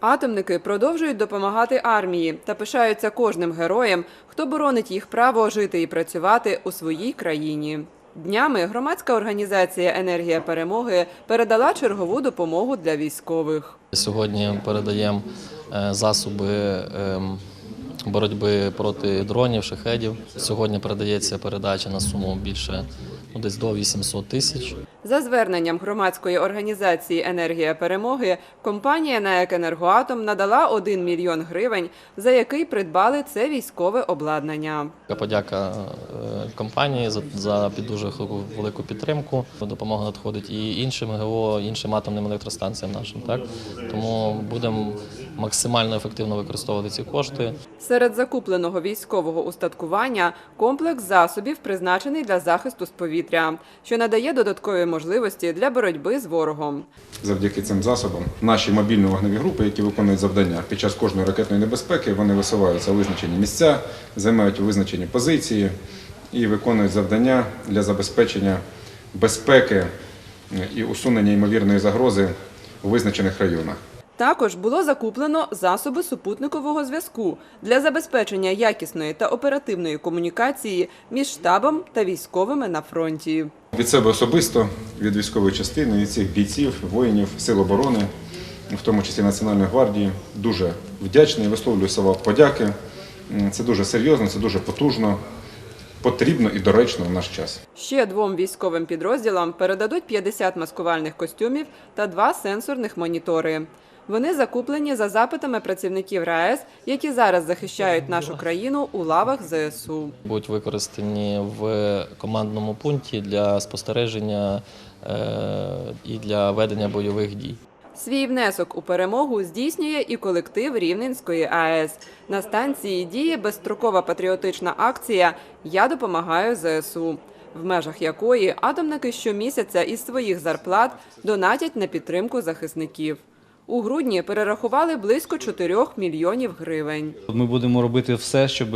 Атомники продовжують допомагати армії та пишаються кожним героєм, хто боронить їх право жити і працювати у своїй країні. Днями громадська організація Енергія перемоги передала чергову допомогу для військових. Сьогодні передаємо е, засоби ем, боротьби проти дронів, шахедів. Сьогодні передається передача на суму більше десь до 800 тисяч. За зверненням громадської організації Енергія перемоги компанія НАЕК «Енергоатом» надала 1 мільйон гривень, за який придбали це військове обладнання. Подяка е, компанії за, дуже велику підтримку. Допомога надходить і іншим ГО, іншим атомним електростанціям нашим. Так тому будемо максимально ефективно використовувати ці кошти. Серед закупленого військового устаткування комплекс засобів призначений для захисту з повітря, що надає додаткові можливості для боротьби з ворогом. Завдяки цим засобам наші мобільні вогневі групи, які виконують завдання під час кожної ракетної небезпеки, вони висуваються у визначені місця, займають визначені позиції і виконують завдання для забезпечення безпеки і усунення ймовірної загрози у визначених районах. Також було закуплено засоби супутникового зв'язку для забезпечення якісної та оперативної комунікації між штабом та військовими на фронті. Від себе особисто, від військової частини, від цих бійців, воїнів, сил оборони, в тому числі Національної гвардії, дуже вдячний, висловлюю слова подяки. Це дуже серйозно, це дуже потужно, потрібно і доречно в наш час. Ще двом військовим підрозділам передадуть 50 маскувальних костюмів та два сенсорних монітори. Вони закуплені за запитами працівників РаЕС, які зараз захищають нашу країну у лавах ЗСУ. будуть використані в командному пункті для спостереження е, і для ведення бойових дій. Свій внесок у перемогу здійснює і колектив Рівненської АЕС. На станції діє безстрокова патріотична акція Я допомагаю ЗСУ, в межах якої атомники щомісяця із своїх зарплат донатять на підтримку захисників. У грудні перерахували близько 4 мільйонів гривень. Ми будемо робити все, щоб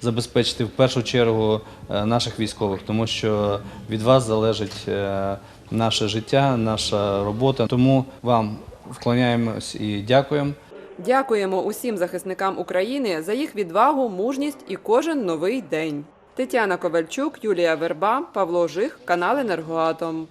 забезпечити в першу чергу е, наших військових, тому що від вас залежить е, наше життя, наша робота. Тому вам вклоняємось і дякуємо. Дякуємо усім захисникам України за їх відвагу, мужність і кожен новий день. Тетяна Ковальчук, Юлія Верба, Павло Жих, канал Енергоатом.